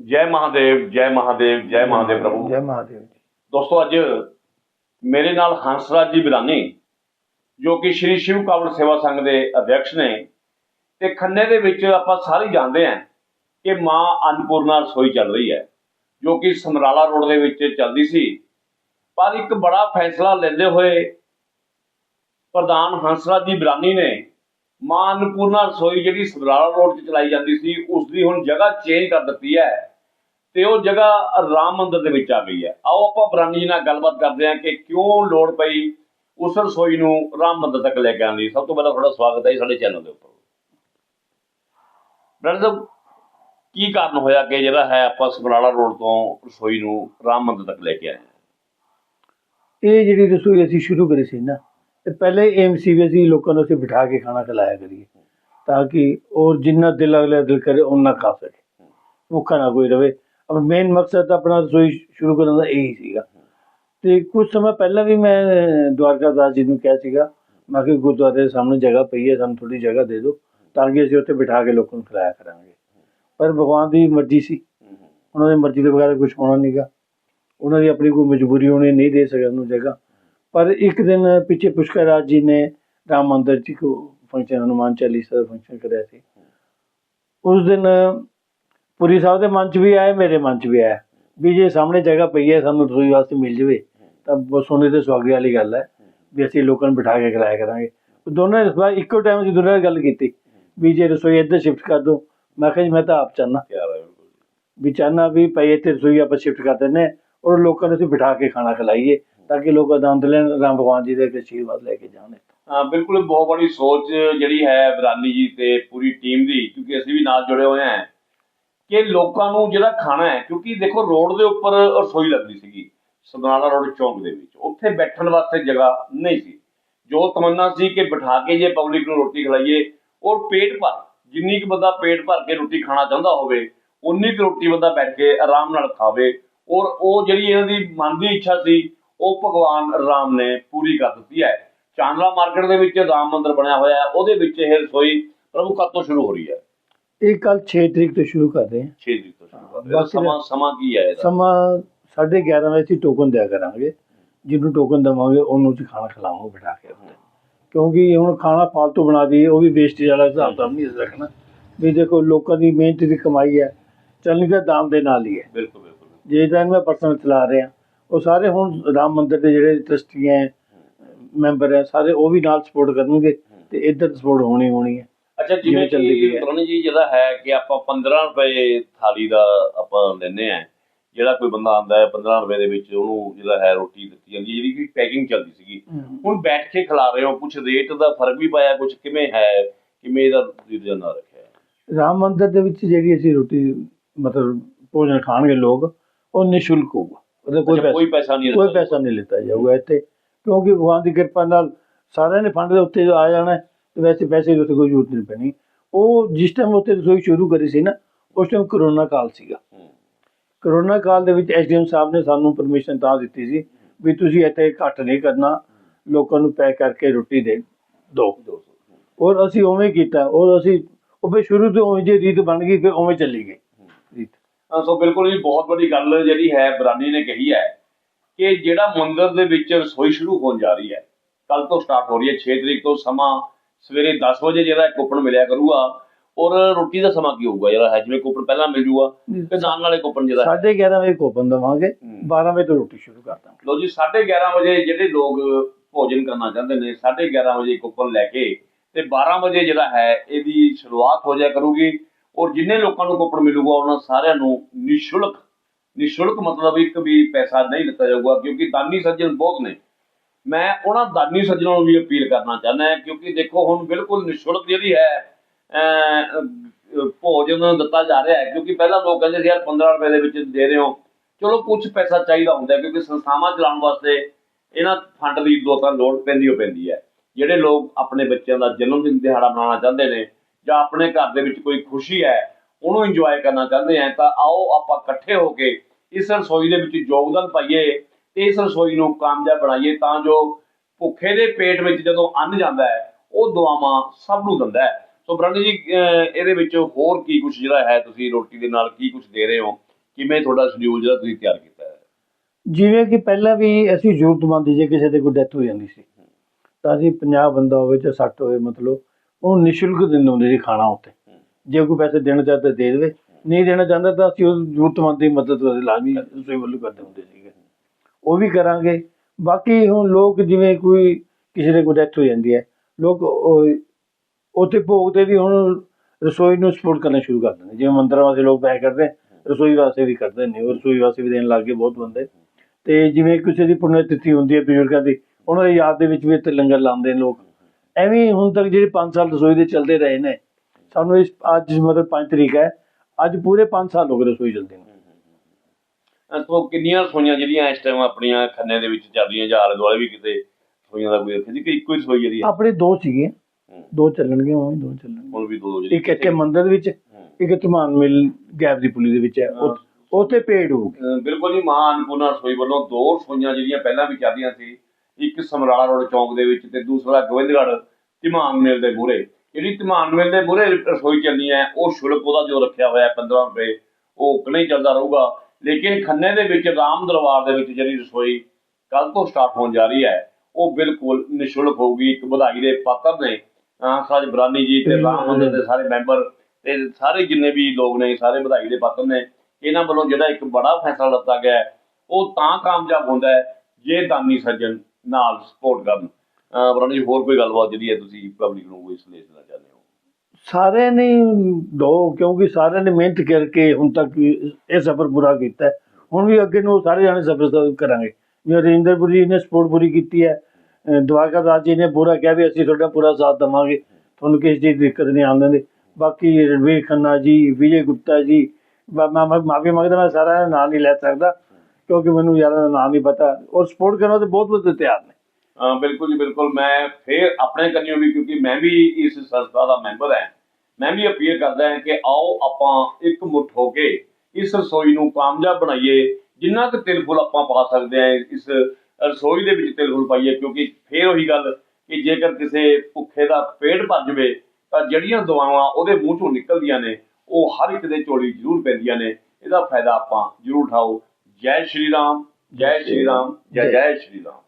ਜੈ ਮਹਾਦੇਵ ਜੈ ਮਹਾਦੇਵ ਜੈ ਮਹਾਦੇਵ ਪ੍ਰਭੂ। ਜੈ ਮਹਾਦੇਵ ਜੀ। ਦੋਸਤੋ ਅੱਜ ਮੇਰੇ ਨਾਲ ਹੰਸਰਾਜ ਜੀ ਬਿਰਾਨੀ ਜੋ ਕਿ ਸ਼੍ਰੀ ਸ਼ਿਵ ਕਾਵੜ ਸੇਵਾ ਸੰਘ ਦੇ ਅਧਿਕਸ਼ ਨੇ ਤੇ ਖੰਨੇ ਦੇ ਵਿੱਚ ਆਪਾਂ ਸਾਰੇ ਜਾਣਦੇ ਹਾਂ ਕਿ ਮਾਂ ਅੰਨਪੂਰਨਾ ਰਸੋਈ ਚੱਲ ਰਹੀ ਹੈ ਜੋ ਕਿ ਸਮਰਾਲਾ ਰੋਡ ਦੇ ਵਿੱਚ ਚੱਲਦੀ ਸੀ। ਪਰ ਇੱਕ ਬੜਾ ਫੈਸਲਾ ਲੈਂਦੇ ਹੋਏ ਪ੍ਰਧਾਨ ਹੰਸਰਾਜ ਜੀ ਬਿਰਾਨੀ ਨੇ ਮਾਂ ਅੰਨਪੂਰਨਾ ਰਸੋਈ ਜਿਹੜੀ ਸਮਰਾਲਾ ਰੋਡ 'ਤੇ ਚਲਾਈ ਜਾਂਦੀ ਸੀ ਉਸ ਦੀ ਹੁਣ ਜਗ੍ਹਾ ਚੇਂਜ ਕਰ ਦਿੱਤੀ ਹੈ। ਤੇ ਉਹ ਜਗ੍ਹਾ ਰਾਮ ਮੰਦਿਰ ਦੇ ਵਿੱਚ ਆ ਗਈ ਹੈ। ਆਓ ਆਪਾਂ ਬਰਾਨੀ ਜੀ ਨਾਲ ਗੱਲਬਾਤ ਕਰਦੇ ਹਾਂ ਕਿ ਕਿਉਂ ਲੋੜ ਪਈ ਉਸ ਰਸੋਈ ਨੂੰ ਰਾਮ ਮੰਦਿਰ ਤੱਕ ਲੈ ਕੇ ਆਉਣ ਦੀ। ਸਭ ਤੋਂ ਪਹਿਲਾਂ ਤੁਹਾਡਾ ਸਵਾਗਤ ਹੈ ਸਾਡੇ ਚੈਨਲ ਦੇ ਉੱਪਰ। ਬ੍ਰਦਰ ਸਾਹਿਬ, ਕੀ ਕਾਰਨ ਹੋਇਆ ਕਿ ਜਿਹੜਾ ਹੈ ਆਪਾਂ ਸਮਰਾਲਾ ਰੋਡ ਤੋਂ ਰਸੋਈ ਨੂੰ ਰਾਮ ਮੰਦਿਰ ਤੱਕ ਲੈ ਕੇ ਆਏ ਇਹ ਜਿਹੜੀ ਰਸੋਈ ਅਸੀਂ ਸ਼ੁਰੂ ਕਰੀ ਸੀ ਨਾ ਤੇ ਪਹਿਲੇ ਏਮ ਸੀ ਵੀ ਅਸੀਂ ਲੋਕਾਂ ਨੂੰ ਅਸੀਂ ਬਿਠਾ ਕੇ ਖਾਣਾ ਖਿਲਾਇਆ ਕਰੀਏ, ਤਾਂ ਕਿ ਔਰ ਜਿੰਨਾ ਦਿਲ ਅਗਲਾ ਦਿਲ ਕਰੇ ਉਹਨਾਂ ਖਾ ਸਕੇ। ਭੁੱਖਾ ਨਾ ਕੋਈ ਰਵੇ। ਅਬ ਮੇਨ ਮਕਸਦ ਆਪਣਾ ਰਸੋਈ ਸ਼ੁਰੂ ਕਰਨ ਦਾ ਇਹੀ ਸੀਗਾ। ਤੇ ਕੁਝ ਸਮਾਂ ਪਹਿਲਾਂ ਵੀ ਮੈਂ ਅਹ, ਦਵਾਰਕਾ ਦਾਸ ਜੀ ਨੂੰ ਕਿਹਾ ਸੀਗਾ ਮੈਂ ਕਿ ਗੁਰਦੁਆਰੇ ਦੇ ਸਾਹਮਣੇ ਜਗ੍ਹਾ ਪਈ ਹੈ ਸਾਨੂੰ ਥੋੜੀ ਜਗ੍ਹਾ ਦੇ ਦਿਓ ਤਾਂ ਕਿ ਅਸੀਂ ਉੱਥੇ ਬਿਠਾ ਕੇ ਲੋਕਾਂ ਨੂੰ ਖਿਲਾਇਆ ਕਰਾਂਗੇ। ਪਰ ਭਗਵਾਨ ਦੀ ਮਰਜ਼ੀ ਸੀ। ਉਹਨਾਂ ਦੀ ਮਰਜ਼ੀ ਦੇ ਬਗੈਰ ਕੁਝ ਹੋਣਾ ਨਹੀਂਗਾ ਉਹਨਾਂ ਦੀ ਆਪਣੀ ਕੋਈ ਮਜਬੂਰੀ ਹੋਣੀ ਨਹੀਂ ਦੇ ਸਕਿਆ ਉਹਨੂੰ ਜਗ੍ਹਾ। ਪਰ ਇੱਕ ਦਿਨ ਪਿੱਛੇ ਪੁਸ਼ਕਰ ਰਾਜ ਜੀ ਨੇ ਰਾਮ ਮੰਦਰ 'ਚ ਕੋ ਫੰਕਸ਼ਨ ਹਨੂਮਾਨ ਚਾਲੀਸਾ ਦਾ ਫੰਕਸ਼ਨ ਕਰਿਆ ਸੀ। ਉਸ ਦਿਨ ਪੁਰੀ ਸਾਹਿਬ ਦੇ ਮਨ 'ਚ ਵੀ ਆਇਆ ਮੇਰੇ ਮਨ 'ਚ ਵੀ ਆਇਆ। ਵੀ ਜੇ ਸਾਹਮਣੇ ਜਗ੍ਹਾ ਪਈ ਹੈ ਸਾਨੂੰ ਰਸੋਈ ਵਾਸਤੇ ਮਿਲ ਜਵੇ ਤਾਂ ਬਹੁਤ ਸੋਨੇ ਤੇ ਸੁਹਾਗੇ ਵਾਲੀ ਗੱਲ ਹੈ ਵੀ ਅਸੀਂ ਲੋਕਾਂ ਨੂੰ ਬਿਠਾ ਕੇ ਕਰਾਇਆ ਕਰਾਂਗੇ। ਦੋਨਾਂ ਨੇ ਸਵਾ ਇੱਕੋ ਟਾਈਮ 'ਚ ਦੋਨਾਂ ਨੇ ਗੱਲ ਕੀਤੀ ਵੀ ਜੇ ਰਸੋਈ ਇੱਧਰ ਸ਼ਿਫਟ ਕਰ ਦੋ ਮੈਂ ਕਿਹਾ ਜੀ ਮੈਂ ਤਾਂ ਆਪ ਬਿਲਕੁਲ। ਵੀ ਚਾਹਨਾ ਵੀ ਭਾਈ ਇੱਥੇ ਰਸੋਈ ਆਪਾਂ ਸ਼ਿਫਟ ਕਰ ਹਾਂ ਔਰ ਲੋਕਾਂ ਨੂੰ ਅਸੀਂ ਬਿਠਾ ਕੇ ਖਾਣਾ ਖਿਲਾਈਏ ਤਾਂ ਕਿ ਲੋਕ ਆਨੰਦ ਲੈਣ ਰਾਮ ਭਗਵਾਨ ਜੀ ਦੇ ਆਸ਼ੀਰਵਾਦ ਲੈ ਕੇ ਜਾਣ। ਹਾਂ ਬਿਲਕੁਲ ਬਹੁਤ ਬੜੀ ਸੋਚ ਜਿਹੜੀ ਹੈ ਵਿਰਾਨੀ ਜੀ ਤੇ ਪੂਰੀ ਟੀਮ ਦੀ ਕਿਉਂਕਿ ਅਸੀਂ ਵੀ ਨਾਲ ਜੁੜੇ ਹੋਏ ਹਾਂ। ਕਿ ਲੋਕਾਂ ਨੂੰ ਜਿਹੜਾ ਖਾਣਾ ਹੈ, ਕਿਉਂਕਿ ਦੇਖੋ ਰੋਡ ਦੇ ਉੱਪਰ ਰਸੋਈ ਲੱਗਦੀ ਸੀਗੀ ਸਮਰਾਲਾ ਰੋਡ ਚੌਂਕ ਦੇ ਵਿੱਚ। ਉੱਥੇ ਬੈਠਣ ਵਾਸਤੇ ਜਗ੍ਹਾ ਨਹੀਂ ਸੀ। ਜੋ ਤਮੰਨਾ ਸੀ ਕਿ ਬਿਠਾ ਕੇ ਜੇ ਪਬਲਿਕ ਨੂੰ ਰੋਟੀ ਖਿਲਾਈਏ, ਔਰ ਪੇਟ ਭਰ, ਜਿੰਨੀ ਕੁ ਬੰਦਾ ਪੇਟ ਭਰ ਕੇ ਰੋਟੀ ਖਾਣਾ ਚਾਹੁੰਦਾ ਹੋਵੇ ਉਨੀ ਕੁ ਰੋਟੀ ਬੰਦਾ ਬੈਠ ਕੇ ਆਰਾਮ ਨਾਲ ਖਾਵੇ, ਔਰ ਉਹ ਜਿਹੜੀ ਇਹਨਾਂ ਦੀ ਮਨ ਦੀ ਇੱਛਾ ਸੀ, ਉਹ ਭਗਵਾਨ ਰਾਮ ਨੇ ਪੂਰੀ ਕਰ ਦਿੱਤੀ ਹੈ। ਚਾਂਦਲਾ ਮਾਰਕੀਟ ਦੇ ਵਿੱਚ ਰਾਮ ਮੰਦਿਰ ਬਣਿਆ ਹੋਇਆ ਹੈ, ਉਹਦੇ ਵਿੱਚ ਇਹ ਰਸੋਈ ਪ੍ਰਭੂ ਕਦ ਤੋਂ ਸ਼ੁਰੂ ਹੋ ਰਹੀ ਹੈ? ਇਹ ਕੱਲ 6 ਤਰੀਕ ਤੋਂ ਸ਼ੁਰੂ ਕਰ ਰਹੇ ਹਾਂ। 6 ਤਰੀਕ ਤੋਂ ਸ਼ੁਰੂ ਕਰ ਰਹੇ ਹਾਂ। ਬਾਕੀ ਸਮਾਂ ਸਮਾਂ ਕੀ ਹੈ ਇਹਦਾ ਸਮਾਂ 11:30 ਵਜੇ ਅਸੀਂ ਟੋਕਨ ਦਿਆ ਕਰਾਂਗੇ। ਜਿਹਨੂੰ ਟੋਕਨ ਦਵਾਂਗੇ ਉਹਨੂੰ ਅਸੀਂ ਖਾਣਾ ਖਿਲਾਵਾਂਗੇ ਬਿਠਾ ਕੇ। ਕਿਉਂਕਿ ਹੁਣ ਖਾਣਾ ਫालतू ਬਣਾ ਦਈਏ ਉਹ ਵੀ ਵੇਸਟੇਜ ਵਾਲਾ ਹਿਸਾਬ ਤਾਂ ਨਹੀਂ ਰੱਖਣਾ। ਵੀ ਦੇਖੋ ਲੋਕਾਂ ਦੀ ਮਿਹਨਤ ਦੀ ਕਮਾਈ ਹੈ। ਚੱਲਣੀ ਤਾਂ ਦਾਮ ਦੇ ਨਾਲ ਹੀ ਹੈ। ਬਿਲਕੁਲ ਬਿਲਕੁਲ ਜੇ ਤਾਂ ਮੈਂ ਪਰਸਨਲ ਚਲਾ ਰਿਹਾ ਉਹ ਸਾਰੇ ਹੁਣ ਰਾਮ ਮੰਦਿਰ ਦੇ ਜਿਹੜੇ ਟਰਸਟੀ ਹੈ ਮੈਂਬਰ ਹੈ ਸਾਰੇ ਉਹ ਵੀ ਨਾਲ ਸਪੋਰਟ ਕਰਨਗੇ ਤੇ ਇੱਧਰ ਸਪੋਰਟ ਹੋਣੀ ਹੋਣੀ ਹੈ। ਅੱਛਾ ਜਿਵੇਂ ਕਿ ਹੈ। ਪ੍ਰਣ ਜੀ ਜਿਹੜਾ ਹੈ ਕਿ ਆਪਾਂ 15 ਰੁਪਏ ਥਾਲੀ ਦਾ ਆਪਾਂ ਲੈਨੇ ਆ ਜਿਹੜਾ ਕੋਈ ਬੰਦਾ ਆਂਦਾ ਹੈ 15 ਰੁਪਏ ਦੇ ਵਿੱਚ ਉਹਨੂੰ ਜਿਹੜਾ ਹੈ ਰੋਟੀ ਦਿੱਤੀ ਜਾਂਦੀ ਜਿਹੜੀ ਕਿ ਪੈਕਿੰਗ ਚੱਲਦੀ ਸੀਗੀ। ਹੁਣ ਬੈਠ ਕੇ ਖਿਲਾ ਰਹੇ ਹੋ ਕੁਝ ਰੇਟ ਦਾ ਫ਼ਰਕ ਵੀ ਪਾਇਆ ਕੁਝ ਕਿਵੇਂ ਹੈ ਕਿਵੇਂ ਇਹਦਾ ਰਿਜਨ ਨਾ ਰੱਖਿਆ? ਹੈ? ਰਾਮ ਮੰਦਿਰ ਦੇ ਵਿੱਚ ਜਿਹੜੀ ਅਸੀਂ ਰੋਟੀ ਮਤਲਬ ਭੋਜਨ ਖਾਣਗੇ ਲੋਕ ਉਹ ਨਿਸ਼ੁਲਕ ਹੋਊਗਾ। ਉਹਦਾ ਕੋਈ ਕੋਈ ਪੈਸਾ ਨਹੀਂ ਕੋਈ ਪੈਸਾ ਨਹੀਂ ਲਿੱਤਾ ਜਾਊਗਾ ਇੱਥੇ ਕਿਉਂਕਿ ਭਗਵਾਨ ਦੀ ਕਿਰਪਾ ਨਾਲ ਸਾਰਿਆਂ ਨੇ ਫੰਡ ਦੇ ਉੱਤੇ ਆ ਜਾਣਾ ਵੈਸੇ ਪੈਸੇ ਦੀ ਉੱਤੇ ਕੋਈ ਜ਼ਰੂਰਤ ਨਹੀਂ ਪੈਣੀ। ਉਹ ਜਿਸ ਟਾਈਮ ਉੱਤੇ ਰਸੋਈ ਸ਼ੁਰੂ ਕਰੀ ਸੀ ਨਾ ਉਸ ਟਾਈਮ ਕਰੋਨਾ ਕਾਲ ਸੀਗਾ। ਕਰੋਨਾ ਕਾਲ ਦੇ ਵਿੱਚ ਐਸਡੀਐਮ ਸਾਹਿਬ ਨੇ ਸਾਨੂੰ ਪਰਮਿਸ਼ਨ ਤਾਂ ਦਿੱਤੀ ਸੀ ਵੀ ਤੁਸੀਂ ਇੱਥੇ ਘੱਟ ਨਹੀਂ ਕਰਨਾ ਲੋਕਾਂ ਨੂੰ ਪੈਕ ਕਰਕੇ ਰੋਟੀ ਦੇ ਦੋ। ਔਰ ਅਸੀਂ ਉਵੇਂ ਕੀਤਾ ਔਰ ਅਸੀਂ ਉਹ ਫਿਰ ਸ਼ੁਰੂ ਤੋਂ ਉਵੇਂ ਜੇ ਰੀਤ ਬਣ ਗਈ ਫਿਰ ਉਵੇਂ ਚੱਲੀ ਗਈ। ਰੀਤ ਹਾਂ ਸੋ ਬਿਲਕੁਲ ਜੀ ਬਹੁਤ ਵੱਡੀ ਗੱਲ ਜਿਹੜੀ ਹੈ ਬਰਾਨੀ ਨੇ ਕਹੀ ਹੈ ਕਿ ਜਿਹੜਾ ਮੰਦਿਰ ਦੇ ਵਿੱਚ ਰਸੋਈ ਸ਼ੁਰੂ ਹੋਣ ਜਾ ਰਹੀ ਹੈ ਕੱਲ ਤੋਂ ਸਟਾਰਟ ਹੋ ਰਹੀ ਹੈ 6 ਤਰੀਕ ਤੋਂ ਸਮਾਂ ਸਵੇਰੇ 10 ਵਜੇ ਜਿਹੜਾ ਕੂਪਨ ਮਿਲਿਆ ਕਰੂਗਾ ਔਰ ਰੋਟੀ ਦਾ ਸਮਾਂ ਕੀ ਹੋਊਗਾ? ਜਿਹੜਾ ਹੈ ਜਿਵੇਂ ਕੂਪਨ ਪਹਿਲਾਂ ਮਿਲ ਜੂਗਾ ਤੇ ਨਾਲ ਨਾਲੇ ਕੂਪਨ ਜਿਹੜਾ ਹੈ ਸਾਢੇ 11 ਵਜੇ ਕੋਪਨ ਦਵਾਂਗੇ ਹੂੰ। 12 ਵਜੇ ਤੋਂ ਰੋਟੀ ਸ਼ੁਰੂ ਕਰ ਦਾਂਗੇ। ਲੋ ਜੀ 11:30 ਵਜੇ ਜਿਹੜੇ ਲੋਕ ਭੋਜਨ ਕਰਨਾ ਚਾਹੁੰਦੇ ਨੇ 11:30 ਵਜੇ ਕੂਪਨ ਲੈ ਕੇ ਤੇ 12 ਵਜੇ ਜਿਹੜਾ ਹੈ ਇਹਦੀ ਸ਼ੁਰੂਆਤ ਹੋ ਜਾਇਆ ਕਰੂਗੀ ਔਰ ਜਿੰਨੇ ਲੋਕਾਂ ਨੂੰ ਕੂਪਨ ਮਿਲੂਗਾ ਉਹਨਾਂ ਸਾਰਿਆਂ ਨੂੰ ਨਿਸ਼ੁਲਕ ਨਿਸ਼ੁਲਕ ਮਤਲਬ ਇੱਕ ਵੀ ਪੈਸਾ ਨਹੀਂ ਦਿੱਤਾ ਜਾਊਗਾ ਕਿਉਂਕਿ ਦਾਨੀ ਸੱਜਣ ਬਹੁਤ ਨੇ। ਮੈਂ ਉਹਨਾਂ ਦਾਨੀ ਸੱਜਣਾਂ ਨੂੰ ਵੀ ਅਪੀਲ ਕਰਨਾ ਚਾਹੁੰਦਾ ਹਾਂ, ਕਿਉਂਕਿ ਦੇਖੋ ਹੁਣ ਬਿਲਕੁਲ ਨਿਸ਼ੁਲਕ ਜਿਹੜੀ ਹੈ ਭੋਜਨ ਦਿੱਤਾ ਜਾ ਰਿਹਾ ਹੈ, ਕਿਉਂਕਿ ਪਹਿਲਾਂ ਲੋਕ ਕਹਿੰਦੇ ਸੀ, ਯਾਰ 15 ਰੁਪਏ ਦੇ ਵਿੱਚ ਦੇ ਰਹੇ ਹੋ। ਚਲੋ ਕੁਝ ਪੈਸਾ ਚਾਹੀਦਾ ਹੁੰਦਾ ਕਿਉਂਕਿ ਸੰਸਥਾਵਾਂ ਚਲਾਉਣ ਵਾਸਤੇ ਇਹਨਾਂ ਫੰਡ ਦੀ ਦੋ ਤਾਂ ਲੋੜ ਪੈਂਦੀ ਹੋ ਪੈਂਦੀ ਹੈ। ਜਿਹੜੇ ਲੋਕ ਆਪਣੇ ਬੱਚਿਆਂ ਦਾ ਜਨਮ ਦਿਨ ਦਿਹਾੜਾ ਮਨਾਉਣਾ ਚਾਹੁੰਦੇ ਨੇ ਜਾਂ ਆਪਣੇ ਘਰ ਦੇ ਵਿੱਚ ਕੋਈ ਖੁਸ਼ੀ ਹੈ, ਉਹਨੂੰ ਇੰਜੋਏ ਕਰਨਾ ਚਾਹੁੰਦੇ ਆ, ਤਾਂ ਆਓ ਆਪਾਂ ਇਕੱਠੇ ਹੋ ਕੇ ਇਸ ਰਸੋਈ ਦੇ ਵਿੱਚ ਯੋਗਦਾਨ ਪਾਈਏ। ਤੇ ਇਸ ਰਸੋਈ ਨੂੰ ਕਾਮਯਾਬ ਬਣਾਈਏ ਤਾਂ ਜੋ ਭੁੱਖੇ ਦੇ ਪੇਟ ਵਿੱਚ ਜਦੋਂ ਅੰਨ ਜਾਂਦਾ ਹੈ, ਉਹ ਦੁਆਵਾਂ ਸਭ ਨੂੰ ਦਿੰਦਾ ਹੈ। ਸੋ ਬ੍ਰਹਮ ਜੀ ਇਹਦੇ ਵਿੱਚ ਹੋਰ ਕੀ ਕੁਝ ਜਿਹੜਾ ਹੈ ਤੁਸੀਂ ਰੋਟੀ ਦੇ ਨਾਲ ਕੀ ਕੁਝ ਦੇ ਰਹੇ ਹੋ? ਕਿਵੇਂ ਤੁਹਾਡਾ ਸ਼ਡਿਊਲ ਜਿਹੜਾ ਤੁਸੀਂ ਤਿਆਰ ਕੀਤਾ ਹੈ? ਜਿਵੇਂ ਕਿ ਪਹਿਲਾਂ ਵੀ ਅਸੀਂ ਜ਼ਰੂਰਤਮੰਦ ਜੇ ਕਿਸੇ ਦੇ ਕੋਈ ਡੈਥ ਹੋ ਜਾਂਦੀ ਸੀ, ਤਾਂ ਅਸੀਂ 50 ਬੰਦਾ ਹੋਵੇ ਜਾਂ 60 ਹੋਵੇ ਮਤਲਬ, ਉਹ ਨਿਸ਼ੁਲਕ ਦਿੰਦੇ ਹੁੰਦੇ ਸੀ ਖਾਣਾ ਉੱਤੇ ਜੇ ਕੋਈ ਪੈਸੇ ਦੇਣਾ ਚਾਹਤਾ ਦੇ ਦੇਵੇ, ਨਹੀਂ ਦੇਣਾ ਚਾਹੁੰਦਾ ਤਾਂ ਅਸੀਂ ਉਹ ਜ਼ਰੂਰਤਮੰਦ ਦੀ ਮਦਦ ਵਾਸਤੇ ਲਾਜ਼ਮੀ ਰਸੋਈ ਵੱਲੋਂ ਕਰਦੇ ਹੁੰਦੇ ਸੀਗੇ। ਉਹ ਵੀ ਕਰਾਂਗੇ। ਬਾਕੀ ਹੁਣ ਲੋਕ ਜਿਵੇਂ ਕੋਈ ਕਿਸੇ ਦੇ ਕੋਈ ਡੈਥ ਹੋ ਜਾਂਦੀ ਹੈ, ਲੋਕ ਉਹ- ਉੱਥੇ ਭੋਗ ਤੇ ਵੀ ਹੁਣ ਰਸੋਈ ਨੂੰ ਸਪੋਰਟ ਕਰਨਾ ਸ਼ੁਰੂ ਕਰ ਦਿੰਦੇ ਜਿਵੇਂ ਮੰਦਰਾਂ ਵਾਸਤੇ ਲੋਕ ਪੈਸੇ ਕਰਦੇ ਰਸੋਈ ਵਾਸਤੇ ਵੀ ਕਰਦੇ ਨੇ ਉਹ ਰਸੋਈ ਵਾਸਤੇ ਵੀ ਦੇਣ ਲੱਗ ਗਏ ਬਹੁਤ ਬੰਦੇ। ਤੇ ਜਿਵੇਂ ਕਿਸੇ ਦੀ ਪੁੰਨ ਤਿਥੀ ਹੁੰਦੀ ਹੈ ਬਜ਼ੁਰਗਾਂ ਦੀ, ਉਹਨਾਂ ਦੀ ਯਾਦ ਦੇ ਵਿੱਚ ਵੀ ਇੱਥੇ ਲੰਗਰ ਲਾਉਂਦੇ ਨੇ ਲੋਕ। ਐਵੇਂ ਹੁਣ ਤੱਕ ਜਿਹੜੇ 5 ਸਾਲ ਰਸੋਈ ਦੇ ਚੱਲਦੇ ਰਹੇ ਨੇ, ਸਾਨੂੰ ਇਸ ਅੱਜ ਮਤਲਬ 5 ਤਰੀਕ ਹੈ, ਅੱਜ ਪੂਰੇ 5 ਸਾਲ ਹੋ ਗਏ ਰਸੋਈ ਚੱਲਦੇ ਨੇ। ਤੋਂ ਕਿੰਨੀਆਂ ਰਸੋਈਆਂ ਜਿਹੜੀਆਂ ਇਸ ਟਾਈਮ ਆਪਣੀਆਂ ਖੰਨੇ ਦੇ ਵਿੱਚ ਚੱਲ ਰਹੀਆਂ ਜਾਂ ਆਲੇ ਦੁਆਲੇ ਵੀ ਕਿਤੇ ਰਸੋਈਆਂ ਦਾ ਕੋਈ ਰੱਖੀ ਸੀ ਕਿ ਇੱਕੋ ਹੀ ਰਸੋਈ ਜਿਹੜੀ ਹੈ। ਆਪਣੇ ਦੋ ਸੀਗੇ। ਹੂੰ। ਦੋ ਚੱਲਣਗੇ ਉਹ ਦੋ ਚੱਲਣਗੇ ਹੁਣ ਵੀ ਦੋ ਜਿਹੜੀ ਇੱਕ ਇੱਥੇ ਮੰਦਿਰ ਵਿੱਚ ਇੱਕ ਧਮਾਨ ਮਿਲ ਗੈਪ ਦੀ ਪੁਲੀ ਦੇ ਵਿੱਚ ਹੈ। ਉੱਥੇ ਪੇੜ ਹੋਊਗੀ। ਬਿਲਕੁਲ ਜੀ ਮਾਂ ਅਨਪੂਰਨਾ ਰਸੋਈ ਵੱਲੋਂ ਦੋ ਰਸੋਈਆਂ ਜਿਹੜੀਆਂ ਪਹਿਲਾਂ ਵੀ ਚੱਲਦੀਆਂ ਸੀ। ਇੱਕ ਸਮਰਾਲਾ ਰੋਡ ਚੌਂਕ ਦੇ ਵਿੱਚ ਤੇ ਦੂਸਰਾ ਗੋਬਿੰਦਗੜ੍ਹ ਧਮਾਨ ਮਿਲ ਦੇ ਮੂਹਰੇ। ਜਿਹੜੀ ਧਮਾਨ ਮਿਲ ਦੇ ਮੂਹਰੇ ਰਸੋਈ ਚੱਲਣੀ ਹੈ ਉਹ ਸ਼ੁਲਕ ਉਹਦਾ ਜੋ ਰੱਖਿਆ ਹੋਇਆ ਹੈ 15 ਰੁਪਏ ਉਹ ਉਕਣਾ ਹੀ ਚੱਲਦਾ ਰਹੂਗਾ। ਲੇਕਿਨ ਖੰਨੇ ਦੇ ਵਿੱਚ, ਰਾਮ ਦਰਬਾਰ ਦੇ ਵਿੱਚ ਜਿਹੜੀ ਰਸੋਈ ਕੱਲ ਤੋਂ ਸਟਾਰਟ ਹੋਣ ਜਾ ਰਹੀ ਹੈ, ਉਹ ਬਿਲਕੁਲ ਨਿਸ਼ੁਲਕ ਹੋਊਗੀ, ਇੱਕ ਵਧਾਈ ਦੇ ਪਾਤਰ ਨੇ, ਅਹ, ਸਾਜ ਬਰਾਨੀ ਜੀ ਤੇ ਰਾਮ ਮੰਦਰ ਦੇ ਸਾਰੇ ਮੈਂਬਰ ਤੇ ਸਾਰੇ ਜਿੰਨੇ ਵੀ ਲੋਕ ਨੇ, ਸਾਰੇ ਵਧਾਈ ਦੇ ਪਾਤਰ ਨੇ, ਇਹਨਾਂ ਵੱਲੋਂ ਜਿਹੜਾ ਇੱਕ ਬੜਾ ਫੈਸਲਾ ਲਿੱਤਾ ਗਿਆ ਉਹ ਤਾਂ ਕਾਮਯਾਬ ਹੁੰਦਾ ਹੈ, ਜੇ ਦਾਨੀ ਸੱਜਣ ਨਾਲ ਸਪੋਰਟ ਕਰਨ। ਬਰਾਨੀ ਜੀ, ਹੋਰ ਕੋਈ ਗੱਲਬਾਤ ਜਿਹੜੀ ਹੈ ਤੁਸੀਂ ਪਬਲਿਕ ਨੂੰ ਇਸ ਲਈ ਦੇਣਾ ਚਾਹੁੰਦੇ ਹੋ ਸਾਰਿਆਂ ਨੇ ਦੋ, ਕਿਉਂਕਿ ਸਾਰਿਆਂ ਨੇ ਮਿਹਨਤ ਕਰਕੇ ਹੁਣ ਤੱਕ ਇਹ ਸਫ਼ਰ ਪੂਰਾ ਕੀਤਾ ਹੁਣ ਵੀ ਅੱਗੇ ਨੂੰ ਸਾਰੇ ਜਾਣੇ ਸਫ਼ਰ ਕਰਾਂਗੇ। ਜਿਵੇਂ ਰਜਿੰਦਰਪੁਰ ਜੀ ਨੇ ਸਪੋਰਟ ਪੂਰੀ ਕੀਤੀ ਹੈ, ਅਹ ਦਾਸ ਜੀ ਨੇ ਪੂਰਾ ਕਿਹਾ ਵੀ ਅਸੀਂ ਤੁਹਾਡਾ ਪੂਰਾ ਸਾਥ ਦੇਵਾਂਗੇ, ਤੁਹਾਨੂੰ ਕਿਸੇ ਚੀਜ਼ ਦੀ ਦਿੱਕਤ ਨਹੀਂ ਆਉਣ ਦਿੰਦੇ। ਬਾਕੀ ਰਣਵੀਰ ਖੰਨਾ ਜੀ, ਵਿਜੇ ਗੁਪਤਾ ਜੀ, ਮੈਂ ਮਾਫੀ ਮੰਗਦਾ, ਮੈਂ ਸਾਰਾ ਦਾ ਨਾਮ ਨਹੀਂ ਲੈ ਸਕਦਾ, ਕਿਉਂਕਿ ਮੈਨੂੰ ਯਾਰਾਂ ਦਾ ਨਾਮ ਨਹੀਂ ਪਤਾ। ਔਰ ਸਪੋਰਟ ਕਰਨ ਵਾਸਤੇ ਬਹੁਤ ਬਹੁਤ ਤਿਆਰ ਬਿਲਕੁਲ ਜੀ, ਬਿਲਕੁਲ। ਮੈਂ ਫੇਰ ਆਪਣੇ ਕੰਨਿਓ ਵੀ, ਕਿਉਂਕਿ ਮੈਂ ਵੀ ਇਸ ਸੰਸਥਾ ਦਾ ਮੈਂਬਰ ਹਾਂ, ਮੈਂ ਵੀ ਅਪੀਲ ਕਰਦਾ ਹਾਂ ਕਿ ਆਓ ਆਪਾਂ ਇੱਕ ਮੁੱਠ ਹੋ ਕੇ ਇਸ ਰਸੋਈ ਨੂੰ ਕਾਮਯਾਬ ਬਣਾਈਏ, ਜਿੰਨਾ ਕੁ ਤਿਲ ਫੁਲ ਆਪਾਂ ਪਾ ਸਕਦੇ ਹਾਂ, ਇਸ ਰਸੋਈ ਦੇ ਵਿੱਚ ਤਿਲ ਫੁਲ ਪਾਈਏ, ਕਿਉਂਕਿ ਫੇਰ ਉਹੀ ਗੱਲ ਕਿ ਜੇਕਰ ਕਿਸੇ ਭੁੱਖੇ ਦਾ ਪੇਟ ਭਰ ਜਵੇ, ਤਾਂ ਜਿਹੜੀਆਂ ਦਵਾਵਾਂ ਉਹਦੇ ਮੂੰਹ ਚੋਂ ਨਿਕਲਦੀਆਂ ਨੇ, ਉਹ ਹਰ ਇੱਕ ਦੇ ਝੋਲੀ ਜ਼ਰੂਰ ਪੈਂਦੀਆਂ ਨੇ। ਇਹਦਾ ਫਾਇਦਾ ਆਪਾਂ ਜ਼ਰੂਰ ਉਠਾਓ। ਜੈ ਸ਼੍ਰੀ ਰਾਮ, ਜੈ ਸ਼੍ਰੀ ਰਾਮ, ਜੈ ਜੈ ਸ਼੍ਰੀ ਰਾਮ।